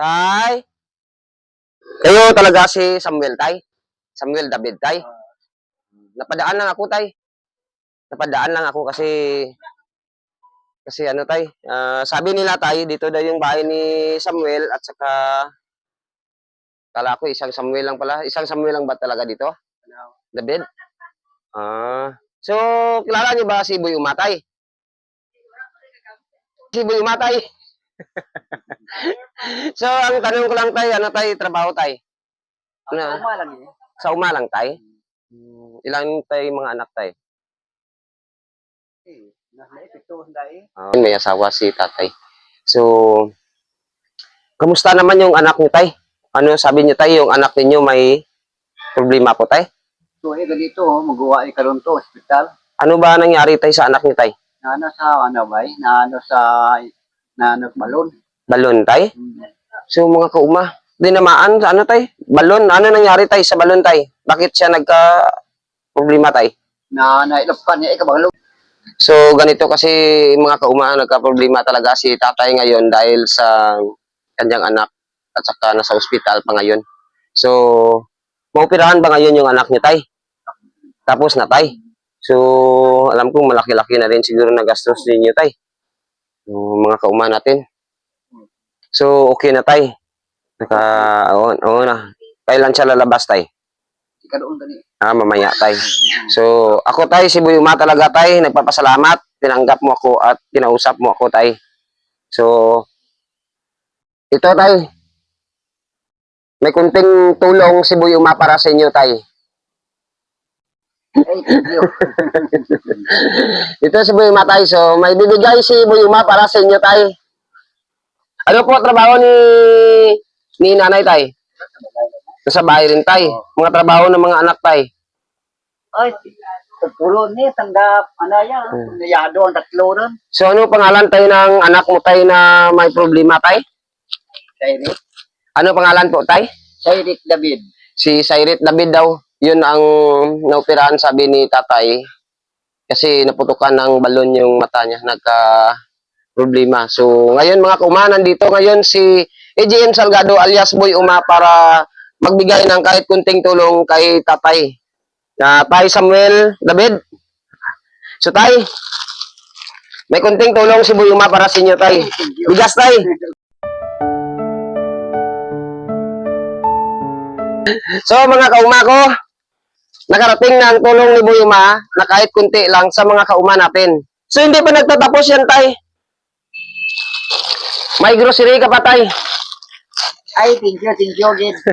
Tay? Kayo talaga si Samuel, tay? Samuel David, tay? Napadaan lang ako, tay. Napadaan lang ako kasi kasi ano, tay? ah, sabi nila, tay, dito daw yung bahay ni Samuel at saka kala ko isang Samuel lang pala. Isang Samuel lang ba talaga dito? David? Ah. so, kilala niyo ba si Boy Umatay? Si Boy Umatay? so, ang tanong ko lang, tay, ano tay, trabaho tay? Ano? Uma lang eh. Sa uma lang, tay? Hmm, Ilan tay mga anak tay? Eh, nasa epekto dahil. Ah, may asawa si tatay. So, kamusta naman yung anak niyo, tay? Ano sabi niyo, tay, yung anak ninyo may problema po, tay? So, eh, ganito, oh, magawa eh karon to, hospital. Ano ba nangyari, tay, sa anak niyo, tay? Na ano sa, ano ba eh, na ano sa, na ano, balon. Balon, tay? Hmm. So, mga kauma, dinamaan sa ano, tay? Balon, ano nangyari, tay, sa balon, tay? Bakit siya nagka problema, tay? Na, nailapan niya, kabalo. So, ganito kasi mga kauma, nagka-problema talaga si tatay ngayon dahil sa kanyang anak at saka nasa ospital pa ngayon. So, maoperahan ba ngayon yung anak niya, tay? Tapos na, tay. So, alam kong malaki-laki na rin siguro na gastos ninyo, tay. Yung mga kauma natin. So, okay na, tay. Naka, oo, oo na. Kailan siya lalabas, tay? Ika doon gani. Ah, mamaya, tay. So, ako, tay, si Buyuma talaga, tay. Nagpapasalamat. Tinanggap mo ako at kinausap mo ako, tay. So, ito, tay. May kunting tulong si Buyuma para sa inyo, tay. Ito si Buyuma, tay. So, may bibigay si Buyuma para sa inyo, tay. Ano po trabaho ni ni nanay, tay? Nasa bahay rin, tay. Mga trabaho ng mga anak, tay. Ay, pulo ni, tanggap, ano yan, Hmm. nayado ang tatlo ron. So, ano pangalan, tay, ng anak mo, tay, na may problema, tay? Sairit. Ano pangalan po, tay? Sairit David. si Cyril David daw, yun ang naoperahan sabi ni tatay. Kasi naputukan ng balon yung mata niya, nagka problema. So, ngayon mga kumanan dito, ngayon si AGM Salgado alias Boy Uma para magbigay ng kahit kunting tulong kay tatay. Na tay Samuel David. So tay, may kunting tulong si Boy Uma para sa inyo tay. Bigas tay. So mga kauma ko, nakarating na ang tulong ni Buyuma na kahit kunti lang sa mga kauma natin. So hindi pa nagtatapos yan, tay. May grocery ka pa, tay. Ay, thank you, thank you, Gid.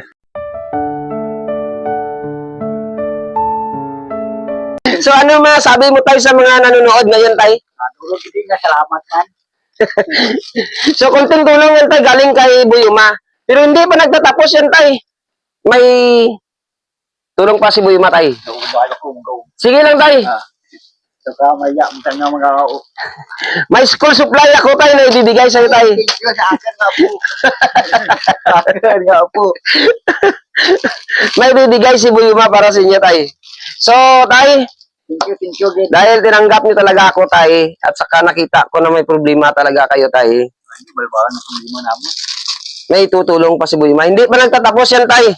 So ano masabi mo, tay, sa mga nanonood ngayon, tay? Nadulog hindi nga, salamat man. So kunting tulong yan, tay, galing kay Buyuma. Pero hindi pa nagtatapos yan, tay. May tulong pa si Buyuma, tay. So, bayo kong go. Sige lang, tay. Ah. Nga mga kao. May school supply ako, tay, na ibibigay sa'yo, tay. Thank you sa akin nga po. Sa akin nga po. May bibigay si Buyuma para sa inyo, tay. So, tay, Thank you, thank you, Gid. Dahil tinanggap niyo talaga ako, tay, at saka nakita ko na may problema talaga kayo, tay, Ano, balbahan na problema namin. may tutulong pa si Buyma. Hindi pa nagtatapos yan, tay.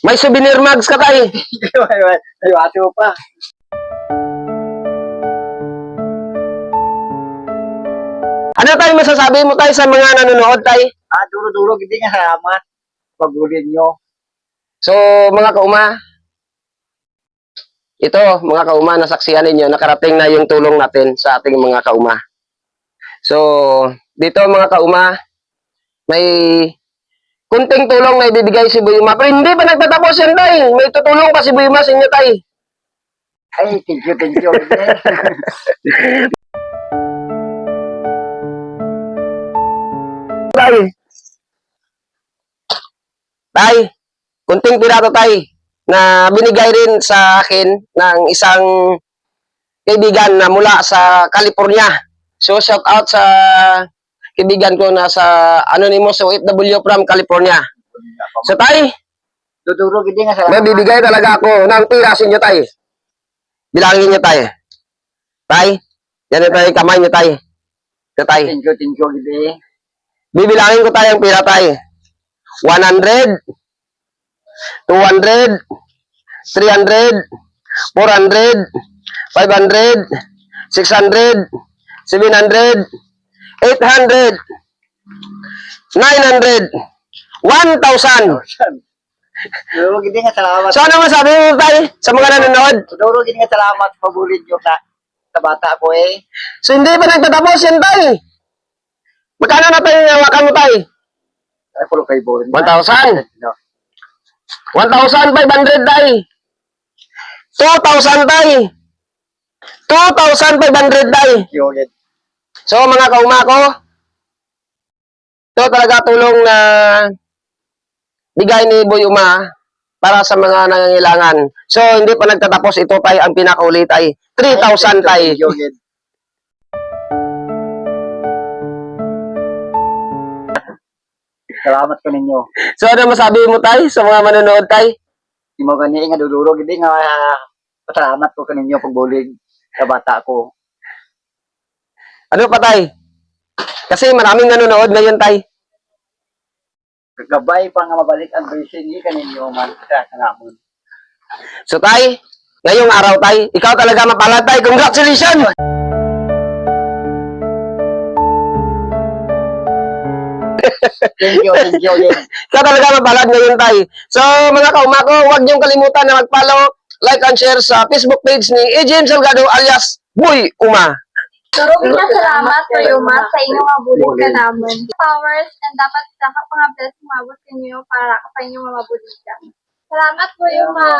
May souvenir mugs ka, tay. Ay, ay, ay, ato pa. Ano, tay, masasabi mo, tay, sa mga nanonood, tay? Ah, duro-duro, hindi nga salamat. Pagulin nyo. So, mga kauma, ito, mga kauma, nasaksihan ninyo, nakarating na yung tulong natin sa ating mga kauma. So, dito, mga kauma, may kunting tulong na ibibigay si Buyuma. Pero hindi pa nagtatapos yan, tay. May tutulong pa si Buyuma sa inyo, tay. Ay, thank you, thank you. Tay. Tay, kunting pirato tay na binigay rin sa akin ng isang kaibigan na mula sa California. So shout out sa kaibigan ko na sa Anonymous OFW from California. So tay, Duro-duro, hindi nga may salamat. bibigay talaga ako ng pira sa inyo tay. Bilangin niyo tay. Tay, yan tay, kamay niyo tay. Ito tay. Thank you, Gid. Bibilangin ko tayo ang pira tayo. 100, 200, 300, 400, 500, 600, 700, 800, 900, 1,000. Duro nga salamat. So ano masabi mo tayo sa mga nanonood? Duro gini nga salamat pabulit yung sa, sa bata ko eh. So hindi pa nagtatapos yan tayo. Magkano na tayo hawakan mo tayo? Ay, kay Borin. 1,000. No. 1,500 tayo. 2,000 tayo. 2,500 tayo. Yun. So mga kauma ko, ito talaga tulong na bigay ni Boy Uma para sa mga nangangailangan. So hindi pa nagtatapos ito tayo ang pinakauli tayo. 3,000 tayo. Salamat ko ninyo. So ano masabi mo tayo sa mga manonood tayo? Di mo gani nga duduro gini nga ah, pasalamat ko kaninyo pagbulig sa bata ko. Ano pa tayo? Kasi maraming nanonood ngayon tayo. Gabay pa nga mabalik ang blessing ni kaninyo man sa kanamon. So tay, ngayong araw tay, ikaw talaga mapalad tay. Congratulations! Thank you, thank you. Ikaw talaga mapalad ngayon tay. So mga kauma ko, huwag niyong kalimutan na mag-follow, like and share sa Facebook page ni AJM Salgado alias Boy Uma. Turong na salamat sa iyo, ma, sa inyong mabulit ka naman. Powers, and dapat sa ka pa nga bless mabot kanyo para ka pa inyong mabulit ka. Salamat po ma.